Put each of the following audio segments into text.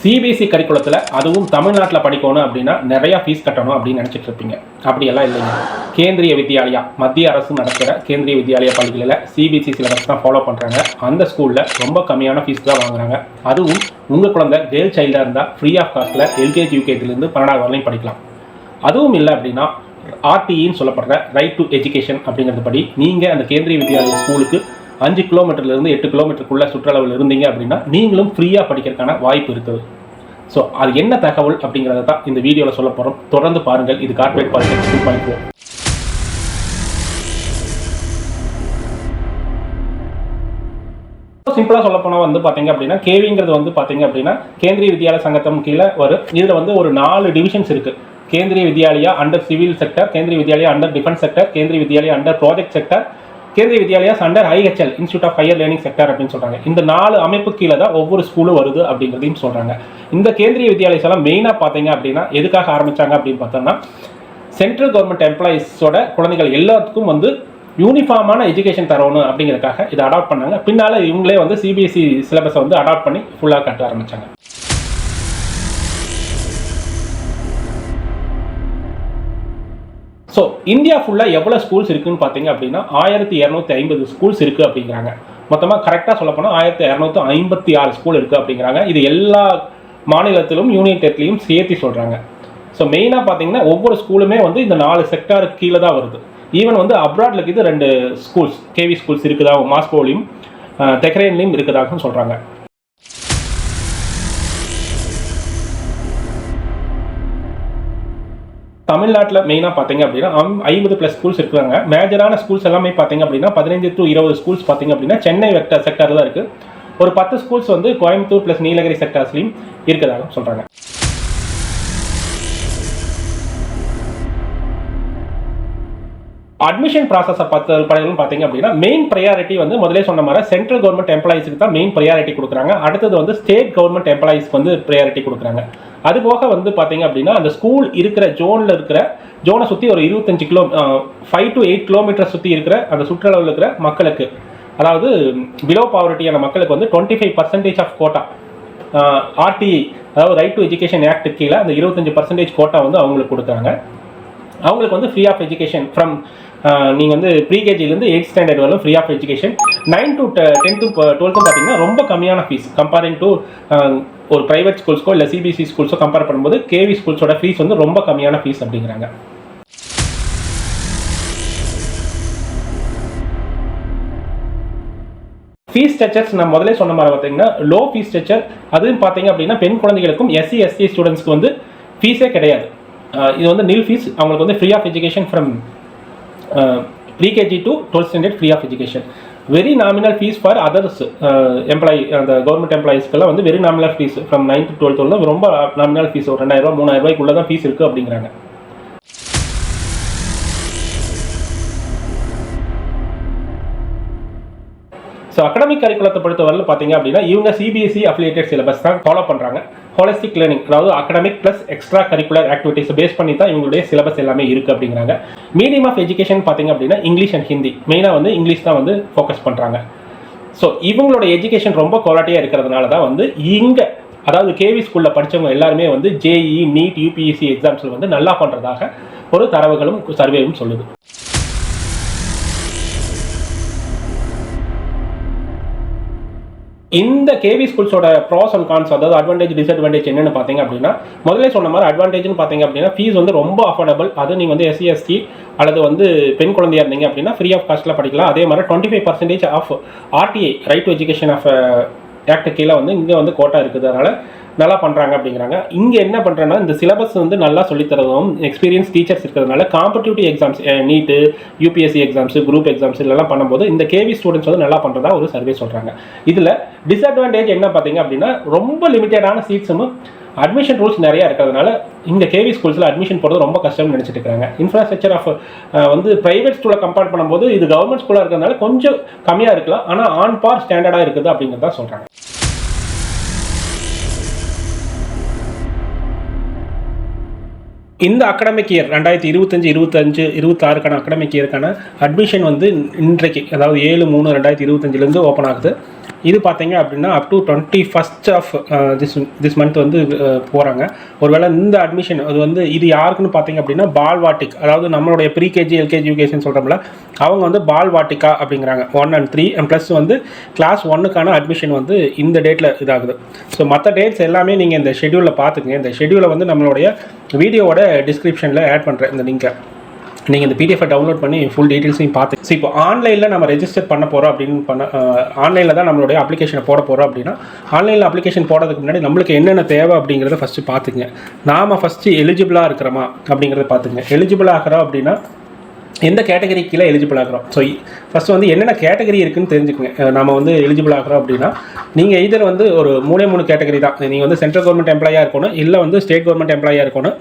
CBSE கரிக்குலத்தில் அதுவும் தமிழ்நாட்டில் படிக்கணும் அப்படின்னா நிறையா ஃபீஸ் கட்டணும் அப்படின்னு நினச்சிட்டு இருப்பீங்க. அப்படியெல்லாம் இல்லைங்க. கேந்திரிய வித்யாலயா மத்திய அரசு நடத்துகிற கேந்திரிய வித்யாலயா பள்ளிகளில் சிபிஎஸ்சி சிலபஸ் தான் ஃபாலோ பண்ணுறாங்க அந்த ஸ்கூலில் ரொம்ப கம்மியான ஃபீஸ் தான் வாங்குறாங்க. அதுவும் உங்கள் குழந்தை கேர்ள் சைல்டாக இருந்தால் ஃப்ரீ ஆஃப் காஸ்ட்டில் எல்கேஜி யூகேஜிலேருந்து பன்னெண்டாவது வரலையும் படிக்கலாம். அதுவும் இல்லை அப்படின்னா ஆர்டிஇன்னு சொல்லப்படுற ரைட் டு எஜுகேஷன் அப்படிங்கிறது படி நீங்கள் அந்த கேந்திரிய வித்யாலயா ஸ்கூலுக்கு அஞ்சு கிலோமீட்டர்லேருந்து எட்டு கிலோமீட்டருக்குள்ள சுற்றளவில் இருந்தீங்க அப்படின்னா நீங்களும் ஃப்ரீயாக படிக்கிறதுக்கான வாய்ப்பு இருக்குது. ஸோ அது என்ன தகவல் அப்படிங்கிறத தான் இந்த வீடியோவில் சொல்ல போகிறோம் தொடர்ந்து பாருங்கள். இது corporate politics two point four சிம்பிளாக சொல்ல போனால் வந்து பார்த்தீங்க அப்படின்னா கேவிங்கிறது வந்து பார்த்தீங்க அப்படின்னா கேந்திரிய வித்யாலய சங்கத்தம் கீழே வரும் இதில் வந்து ஒரு நாலு டிவிஷன்ஸ் இருக்குது Kendriya Vidyalaya under civil sector Kendriya Vidyalaya under defence sector Kendriya Vidyalaya under project sector Kendriya Vidyalayas under IHL institute of higher learning sector அப்படின்னு சொல்கிறாங்க இந்த நாலு அமைப்பு கீழே தான் ஒவ்வொரு ஸ்கூலும் வருது அப்படிங்கிறதையும் சொல்கிறாங்க இந்த கேந்திரிய வித்யாலயஸ் எல்லாம் மெயினாக பார்த்தீங்க அப்படின்னா எதுக்காக ஆரம்பிச்சாங்க அப்படின்னு பார்த்தோம்னா சென்ட்ரல் கவர்மெண்ட் எம்ப்ளாயீஸோட குழந்தைகள் எல்லாத்துக்கும் வந்து யூனிஃபார்மான எஜுகேஷன் தரணும் அப்படிங்கிறதுக்காக இதை அடாப்ட் பண்ணாங்க. பின்னால் இவங்களே வந்து சிபிஎஸ்சி சிலபஸை வந்து அடாப்ட் பண்ணி ஃபுல்லாக கட்ட ஆரம்பிச்சாங்க. ஸோ இந்தியா ஃபுல்லாக எவ்வளோ ஸ்கூல்ஸ் இருக்குதுன்னு பார்த்தீங்க அப்படின்னா ஆயிரத்தி இரநூத்தி ஐம்பது ஸ்கூல்ஸ் இருக்குது அப்படிங்கிறாங்க. மொத்தமாக கரெக்டாக சொல்லப்போனால் ஆயிரத்தி இரநூத்தி ஐம்பத்தி ஆறு ஸ்கூல் இருக்குது அப்படிங்கிறாங்க. இது எல்லா மாநிலத்திலும் யூனியன் டெட்லையும் சேர்த்து சொல்கிறாங்க ஸோ மெயினாக பார்த்தீங்கன்னா ஒவ்வொரு ஸ்கூலுமே வந்து இந்த நாலு செக்டாருக்கு கீழே தான் வருது. ஈவன் வந்து அப்ராட்ல இருக்குது ரெண்டு ஸ்கூல்ஸ் கேவி ஸ்கூல்ஸ் இருக்குதா மாஸ்கோலையும் தெஹ்ரேன்லையும் இருக்குதாகவும் சொல்கிறாங்க தமிழ்நாட்டில் மெயினாக பார்த்தீங்க அப்படின்னா ஐம்பது ப்ளஸ் ஸ்கூல்ஸ் இருக்கிறாங்க. மேஜரான ஸ்கூல்ஸ் எல்லாமே பார்த்தீங்க அப்படின்னா பதினைஞ்சு டு இருபது ஸ்கூல்ஸ் பார்த்தீங்க அப்படின்னா சென்னை வெக்டர் செக்டர் தான் இருக்குது ஒரு பத்து ஸ்கூல்ஸ் வந்து கோயம்புத்தூர் ப்ளஸ் நீலகிரி செக்டர்ஸ்லையும் இருக்கிறதாக சொல்கிறாங்க அட்மிஷன் ப்ராசஸை பார்த்து படைகளும் பார்த்தீங்க அப்படின்னா மெயின் ப்ரையாரிட்டி வந்து முதலே சொன்ன மாதிரி சென்ட்ரல் கவர்மெண்ட் எம்ப்ளாயிஸுக்கு தான் மெயின் ப்ரையாரிட்டி கொடுக்குறாங்க. அடுத்தது வந்து ஸ்டேட் கவர்மெண்ட் எம்ப்ளாயிஸ்க்கு வந்து ப்ரையாரிட்டி கொடுக்குறாங்க. அது போக வந்து பார்த்தீங்க அப்படின்னா அந்த ஸ்கூல் இருக்கிற ஜோனில் இருக்கிற ஜோனை சுற்றி ஒரு இருபத்தஞ்சு kilo five to eight kilometre சுற்றி இருக்கிற அந்த சுற்றளவில் இருக்கிற மக்களுக்கு அதாவது பிலோ பாவர்ட்டியான மக்களுக்கு வந்து twenty five percentage of quota RTI அதாவது ரைட் டு எஜுகேஷன் ஆக்ட் கீழே அந்த இருபத்தஞ்சு பர்சன்டேஜ் கோட்டா வந்து அவங்களுக்கு கொடுக்குறாங்க. அவங்களுக்கு வந்து ஃப்ரீ ஆஃப் எஜுகேஷன் ஃப்ரம் நீங்கள் வந்து ப்ரீகேஜிலேருந்து எயிட் ஸ்டாண்டர்ட் வரலும் free of education nine to tenth டுவெல்த்தும் பார்த்தீங்கன்னா ரொம்ப கம்மியான ஃபீஸ் கம்பேரிங் டு ஒரு ப்ரைவேட் ஸ்கூல்ஸ்க்கோ இல்லை சிபிஎஸ்சி ஸ்கூல்ஸோ கம்பேர் பண்ணும்போது கேவி ஸ்கூல்ஸோட ஃபீஸ் வந்து ரொம்ப கம்மியான ஃபீஸ் அப்படிங்கிறாங்க. ஃபீஸ் ஸ்ட்ரக்சர்ஸ் நான் முதல்ல சொன்ன மாதிரி பார்த்தீங்கன்னா லோ ஃபீஸ் ஸ்ட்ரக்சர் அதுவும் பார்த்தீங்க அப்படின்னா பெண் குழந்தைகளுக்கும் எஸ்சி எஸ்சி ஸ்டூடெண்ட்ஸ்க்கு வந்து ஃபீஸே கிடையாது. இது வந்து நில் ஃபீஸ் அவங்களுக்கு வந்து free of education from pre KG to twelfth standard free of education very nominal fees for others employee அந்த கவர்மெண்ட் எம்ப்ளாயிஸ்க்கெல்லாம் வந்து very nominal fees from ninth twelfth வந்து ரொம்ப நாமினல் ஃபீஸ் ஒரு ரெண்டாயிரம் ரூபா மூணாயிரம் ரூபாய்க்குள்ள தான் ஃபீஸ் இருக்குது அப்படிங்கிறாங்க. ஸோ அகடமிக் கரிக்குலத்தை பொறுத்தவரையில் பார்த்தீங்க அப்படின்னா இவங்க சிபிஎஸ்சி அஃபிலியேட்டட் சிலபஸ் தான் ஃபாலோ பண்ணுறாங்க ஹோலிஸ்டிக் லேர்னிங் அதாவது academic plus extracurricular activities base பண்ணி தான் இவங்களுடைய சிலபஸ் எல்லாமே இருக்குது அப்படிங்கிறாங்க. மீடியம் ஆஃப் எஜுகேஷன் பார்த்தீங்க அப்படின்னா இங்கிலீஷ் அண்ட் ஹிந்தி மெயினாக வந்து இங்கிலீஷ் தான் வந்து ஃபோக்கஸ் பண்ணுறாங்க ஸோ இவங்களோட எஜுகேஷன் ரொம்ப குவாலிட்டியாக இருக்கிறதுனால தான் வந்து இங்கே அதாவது கேவி ஸ்கூலில் படித்தவங்க எல்லாருமே வந்து ஜேஇ நீட் யூபிஎஸ்சி எக்ஸாம்ஸில் வந்து நல்லா பண்ணுறதாக ஒரு தரவுகளும் சர்வேவும் சொல்லுது. இந்த கேவி ஸ்கூல்ஸோட ப்ராஸ் அண்ட் கான்ஸ் அதாவது அட்வான்டேஜ் டிஸ்அட்வான்டேஜ் என்னென்னு பார்த்தீங்க அப்படின்னா முதல்ல சொன்ன மாதிரி அட்வான்டேஜ்னு பார்த்தீங்க அப்படின்னா ஃபீஸ் வந்து ரொம்ப அஃபோர்டபுள் அது நீங்கள் வந்து எஸ்சிஎஸ்டி அல்லது வந்து பெண் குழந்தையா இருந்தீங்க அப்படின்னா ஃப்ரீ ஆஃப் காஸ்ட்டில் படிக்கலாம். அதே மாதிரி twenty five percentage of RTI right to education of act கீழே வந்து இங்கே வந்து கோட்டா இருக்குது. அதனால் நல்லா பண்ணுறாங்க அப்படிங்கிறாங்க. இங்கே என்ன பண்ணுறேன்னா இந்த சிலபஸ் வந்து நல்லா சொல்லித்தரதும் எக்ஸ்பீரியன்ஸ் டீச்சர்ஸ் இருக்கிறதுனால competitive exams NEET UPSC exams group exams இதெல்லாம் பண்ணும்போது இந்த கேவி ஸ்டூடெண்ட்ஸ் வந்து நல்லா பண்ணுறதா ஒரு சர்வே சொல்கிறாங்க இதில் டிஸ்அட்வான்டேஜ் என்ன பார்த்தீங்க அப்படின்னா ரொம்ப லிமிட்டடான சீட்ஸும் அட்மிஷன் ரூல்ஸ் நிறைய இருக்கிறதுனால இந்த கேவி ஸ்கூல்ஸில் அட்மிஷன் போகிறது ரொம்ப கஷ்டம்னு நினச்சிட்டு இருக்காங்க இன்ஃப்ராஸ்ட்ரக்சர் ஆஃப் வந்து ப்ரைவேட் ஸ்கூலை கம்பேர் பண்ணும்போது இது கவர்மெண்ட் ஸ்கூலாக இருக்கிறதுனால கொஞ்சம் கம்மியாக இருக்கலாம். ஆனால் ஆன் பார் ஸ்டாண்டர்டாக இருக்குது அப்படிங்கிறத சொல்கிறாங்க இந்த அகடமிக் இயர் ரெண்டாயிரத்தி இருபத்தஞ்சு இருபத்தஞ்சு இருபத்தாறுக்கான அகடமிக் இயருக்கான அட்மிஷன் வந்து இன்றைக்கு அதாவது ஏழு மூணு ரெண்டாயிரத்தி இருபத்தஞ்சிலேருந்து ஓப்பன் ஆகுது. இது பார்த்தீங்க அப்படின்னா up to twenty first of this this month வந்து uh, போகிறாங்க ஒருவேளை இந்த அட்மிஷன் அது வந்து இது யாருக்குன்னு பார்த்தீங்க அப்படின்னா பால்வாட்டிக் அதாவது நம்மளுடைய ப்ரீகேஜி எல்கேஜி யூகேஜின்னு சொல்கிறோம்ல அவங்க வந்து பால்வாட்டிக்கா அப்படிங்கிறாங்க. One and three and plus வந்து கிளாஸ் ஒன்னுக்கான அட்மிஷன் வந்து இந்த டேட்டில் இதாகுது. ஸோ மற்ற டேட்ஸ் எல்லாமே நீங்கள் இந்த ஷெடியூலில் பார்த்துக்குங்க. இந்த ஷெடியூலை வந்து நம்மளுடைய வீடியோவோட டிஸ்கிரிப்ஷனில் ஆட் பண்ணுறேன் இந்த லிங்கை நீங்கள் இந்த பிடிஎஃப் டவுன்லோட் பண்ணி ஃபுல் டீட்டெயில்ஸையும் பார்த்து ஸோ இப்போ ஆன்லைனில் நம்ம ரெஜிஸ்டர் பண்ண போகிறோம் அப்படின்னு பண்ண ஆன்லைனில் தான் நம்மளுடைய அப்ளிகேஷனை போட போகிறோம் அப்படின்னா ஆன்லைனில் அப்ளிகேஷன் போடுறதுக்கு முன்னாடி நம்மளுக்கு என்னென்ன தேவை அப்படிங்கிறத ஃபஸ்ட்டு பார்த்துக்குங்க. நாம் ஃபஸ்ட்டு எலிஜிபிளாக இருக்கிறோமா அப்படிங்கிறத பார்த்துங்க எலிஜிபிள் ஆகிறோம் அப்படின்னா எந்த கேட்டகரி கீழே எலிஜிபிள் ஆகிறோம்? ஸோ ஃபஸ்ட்டு வந்து என்னென்ன கேட்டகரி இருக்குன்னு தெரிஞ்சுக்கங்க. நம்ம வந்து எலிஜிபிள் ஆகிறோம் அப்படின்னா நீங்கள் இதர் வந்து ஒரு மூணே மூணு கேட்டகரி தான். நீங்கள் வந்து சென்ட்ரல் கவர்மெண்ட் எம்ப்ளாயாக இருக்கணும் இல்லை வந்து ஸ்டேட் கவர்மெண்ட் எம்ப்ளாயாக இருக்கணும்.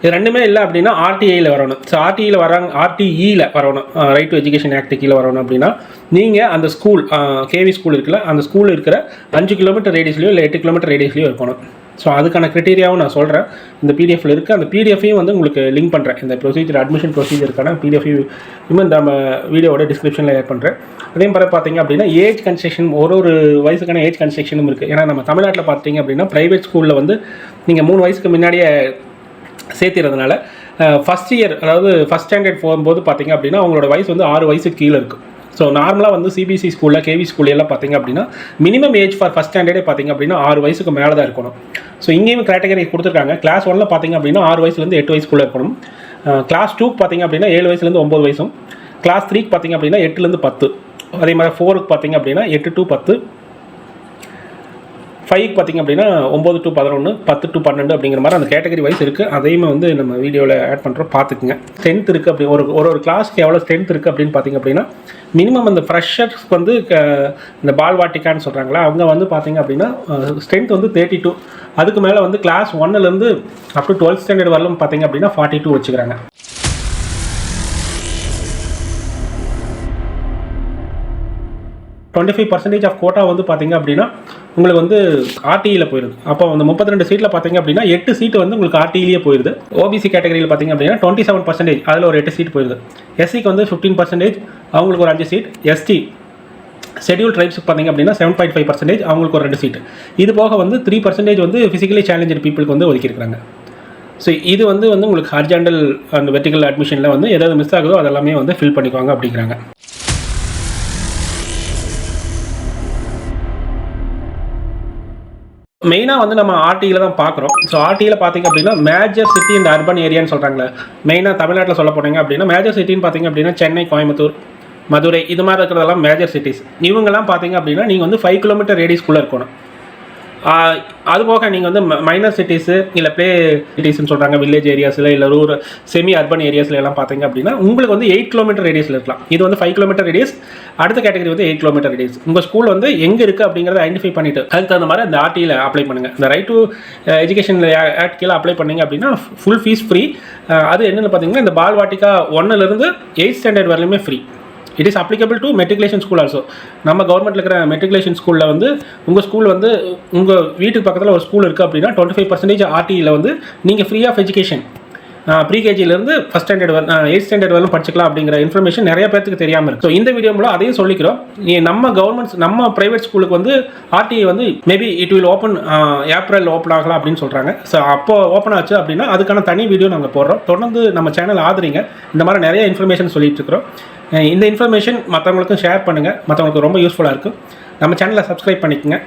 இது ரெண்டுமே இல்லை அப்படின்னா ஆர்டிஐயில் வரணும். ஸோ ஆர்டிஐயில் வராங்க ஆர்டிஇயில் வரணும். ரைட் டு எஜுகேஷன் ஆக்ட் கீழே வரணும் அப்படின்னா நீங்கள் அந்த ஸ்கூல் கேவி ஸ்கூல் இருக்குல்ல அந்த ஸ்கூல் இருக்கிற அஞ்சு கிலோமீட்டர் ரேடியஸ்லையோ இல்லை எட்டு கிலோமீட்டர் ரேடியஸ்லையோ இருக்கணும். ஸோ அதுக்கான க்ரிட்டீரியாவும் நான் சொல்கிறேன் இந்த பிடிஎஃப்ல இருக்குது அந்த பிடிஎஃபையும் வந்து உங்களுக்கு லிங்க் பண்ணுறேன் இந்த ப்ரொசீஜர் அட்மிஷன் ப்ரொசீஜருக்கான பிடிஎஃபையும் இன்னும் நம்ம வீடியோவோட டிஸ்கிரிப்ஷனில் ஏட் பண்ணுறேன் அதே மாதிரி பார்த்தீங்க அப்படின்னா ஏஜ் கன்ஸ்ட்ரக்ஷன் ஒரு ஒரு வயசுக்கான ஏஜ் கன்ஸ்ட்ரக்ஷனும் இருக்குது ஏன்னா நம்ம தமிழ்நாட்டில் பார்த்தீங்க அப்படின்னா ப்ரைவேட் ஸ்கூலில் வந்து நீங்கள் மூணு வயசுக்கு முன்னாடியே சேர்த்திறதுனால ஃபஸ்ட் இயர் அதாவது ஃபஸ்ட் ஸ்டாண்டர்ட் போகும்போது பார்த்தீங்க அப்படின்னா அவங்களோட வயசு வந்து ஆறு வயசுக்கு கீழே இருக்கும் ஸோ நார்மலாக வந்து சிபிஎஸ்சி ஸ்கூலில் கேவி ஸ்கூல்லாம் எல்லாம் பார்த்தீங்க அப்படின்னா மினிமம் ஏஜ் ஃபார் ஃபஸ்ட் ஸ்டாண்டர்டே பார்த்தீங்க அப்படின்னா ஆறு வயசுக்கு மேலே தான் இருக்கணும். ஸோ இங்கேயும் கேட்டகரி கொடுத்துருக்காங்க. கிளாஸ் ஒன்ல பார்த்தீங்க அப்படின்னா ஆறு வயசுலேருந்து எட்டு வயசுக்குள்ளே இருக்கணும். கிளாஸ் டூக்கு பார்த்தீங்க அப்படின்னா ஏழு வயசுலேருந்து ஒம்பது வயசும். கிளாஸ் த்ரீக்கு பார்த்தீங்க அப்படின்னா எட்டுலேருந்து பத்து. அதே மாதிரி ஃபோருக்கு பார்த்தீங்க அப்படின்னா எட்டு டு பத்து. ஃபைவ் பார்த்தீங்க அப்படின்னா ஒம்பது டு பதினொன்று பத்து டு பன்னெண்டு அப்படிங்கிற மாதிரி அந்த கேட்டகரி வைஸ் இருக்குது அதையுமே வந்து நம்ம வீடியோவில் ஆட் பண்ணுறோம் பார்த்துக்குங்க. ஸ்ட்ரென்த் இருக்குது அப்படி. ஒரு ஒரு ஒரு கிளாஸ்க்கு எவ்வளோ ஸ்ட்ரென்த் இருக்குது அப்படின்னு பார்த்தீங்க அப்படின்னா மினிமம் அந்த ஃப்ரெஷர்ஸ்க்கு வந்து க- இந்த பால்வாட்டிக்கான்னு சொல்கிறாங்களா அவங்க வந்து பார்த்திங்க அப்படின்னா ஸ்ட்ரென்த் வந்து தேர்ட்டி டூ அதுக்கு மேலே வந்து கிளாஸ் ஒன்னுலேருந்து அப் டு டுவெல்த் ஸ்டாண்டர்ட் வரலும் பார்த்திங்க அப்படின்னா ஃபார்ட்டி டூ வச்சுக்கிறாங்க. Twenty five percentage of quota வந்து பார்த்திங்க அப்படின்னா உங்களுக்கு வந்து ஆர்டியில் போயிருது. அப்போ அந்த முப்பத்தி ரெண்டு சீட்டில் பார்த்தீங்க அப்படின்னா எட்டு சீட்டு வந்து உங்களுக்கு ஆர்டியிலேயே போயிருது. ஓபிசி கேட்டகரியில் பார்த்தீங்க அப்படின்னா டுவெண்ட்டி செவன் பர்சன்டேஜ் அதில் ஒரு எட்டு சீட் போயிருது. எஸ்சிக்கு வந்து ஃபிஃப்டீன் பர்சன்டேஜ் அவங்களுக்கு ஒரு அஞ்சு சீட் எஸ்டி ஷெடியூல் ட்ரைப்ஸ் பார்த்தீங்க அப்படின்னா செவன் பாயிண்ட் ஃபைவ் பர்சன்டேஜ் அவங்களுக்கு ஒரு ரெண்டு சீட் இது போக வந்து த்ரீ பர்சன்டேஜ் வந்து ஃபிசிக்கலி சேலஞ்சட் பீப்புளுக்கு வந்து ஒதுக்கியிருக்காங்க ஸோ இது வந்து வந்து உங்களுக்கு ஹார்ஜாண்டல் அந்த வெர்டிகல் அட்மிஷனில் வந்து எதாவது மிஸ் ஆகுதோ அதெல்லாமே வந்து ஃபில் பண்ணிக்குவாங்க அப்படிங்கிறாங்க. மெயினாக வந்து நம்ம ஆர்டியில் தான் பார்க்குறோம். ஸோ ஆர்டியில் பார்த்தீங்க அப்படின்னா மேஜர் சிட்டி இந்த அர்பன் ஏரியான்னு சொல்கிறாங்களே மெயினாக தமிழ்நாட்டில் சொல்ல போனீங்க அப்படின்னா மேஜர் சிட்டின்னு பார்த்தீங்க அப்படின்னா சென்னை கோயம்புத்தூர் மதுரை இது மாதிரி இருக்கிறதெல்லாம் மேஜர் சிட்டிஸ் இவங்கெல்லாம் பார்த்தீங்க அப்படின்னா நீங்கள் வந்து ஃபைவ் கிலோமீட்டர் ரேடியஸ்குள்ளே இருக்கணும். அதுபோக அது போக நீங்கள் வந்து மைனர் சிட்டிஸு இல்லை ப்ளே சிட்டிஸ்னு சொல்கிறாங்க வில்லேஜ் ஏரியாஸில் இல்லை ரூரல் செமி அர்பன் ஏரியாஸ்ல எல்லாம் பார்த்தீங்க அப்படின்னா உங்களுக்கு வந்து எயிட் கிலோமீட்டர் ரேடியஸில் இருக்கலாம். இது வந்து ஃபைவ் கிலோமீட்டர் ரேடியஸ் அடுத்த கேட்டகரி வந்து எயிட் கிலோமீட்டர் ரேடியஸ் உங்கள் ஸ்கூல் வந்து எங்கே இருக்குது அப்படிங்கிறத ஐடென்டிஃபை பண்ணிட்டு அதுக்கு தகுந்த மாதிரி அந்த ஆர்டியில் அப்ளை பண்ணுங்கள் இந்த ரைட் டு எஜுகேஷன் ஆக்ட் கீழே அப்ளை பண்ணீங்க அப்படின்னா ஃபுல் ஃபீஸ் ஃப்ரீ அது என்னென்னு பார்த்தீங்கன்னா இந்த பால் வாட்டிக்கா ஒன்னுலேருந்து eight standard வரலையுமே free it is applicable to matriculation school also நம்ம கவர்மெண்ட்டில் இருக்கிற மெட்ரிகுலேஷன் ஸ்கூலில் வந்து உங்கள் ஸ்கூல் வந்து உங்கள் வீட்டுக்கு பக்கத்தில் ஒரு ஸ்கூல் இருக்குது அப்படின்னா டுவெண்ட்டி ஃபைவ் பர்சன்டேஜ் ஆர்டியில் வந்து நீங்கள் ஃப்ரீ ஆஃப் எஜுகேஷன் ப்ரீகேஜிலேருந்து ஃபஸ்ட் ஸ்டாண்டர்ட் வர எயிட் ஸ்டாண்டர்ட் வரலும் படிச்சுக்கலாம் அப்படிங்கிற இன்ஃபர்மேஷன் நிறைய பேருக்கு தெரியாமல் இருக்கு. ஸோ இந்த வீடியோ மூலம் அதையும் சொல்லிக்கிறோம். நீ நம்ம கவர்மெண்ட் நம்ம ப்ரைவேட் ஸ்கூலுக்கு வந்து ஆர்டிஐ வந்து maybe it will open April open ஆகலாம் அப்படின்னு சொல்கிறாங்க ஸோ அப்போ ஓப்பன் ஆச்சு அப்படின்னா அதுக்கான தனி வீடியோ நாங்கள் போடுறோம். தொடர்ந்து நம்ம சேனல் ஆதரிங்க. இந்த மாதிரி நிறைய இன்ஃபர்மேஷன் சொல்லிட்டு இருக்கிறோம். இந்த இன்ஃபர்மேஷன் மற்றவங்களுக்கும் ஷேர் பண்ணுங்கள் மற்றவங்களுக்கு ரொம்ப யூஸ்ஃபுல்லாக இருக்கும். நம்ம சேனலை சப்ஸ்கிரைப் பண்ணிக்கோங்க.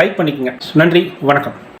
லைக் பண்ணிக்கோங்க. நன்றி. வணக்கம்.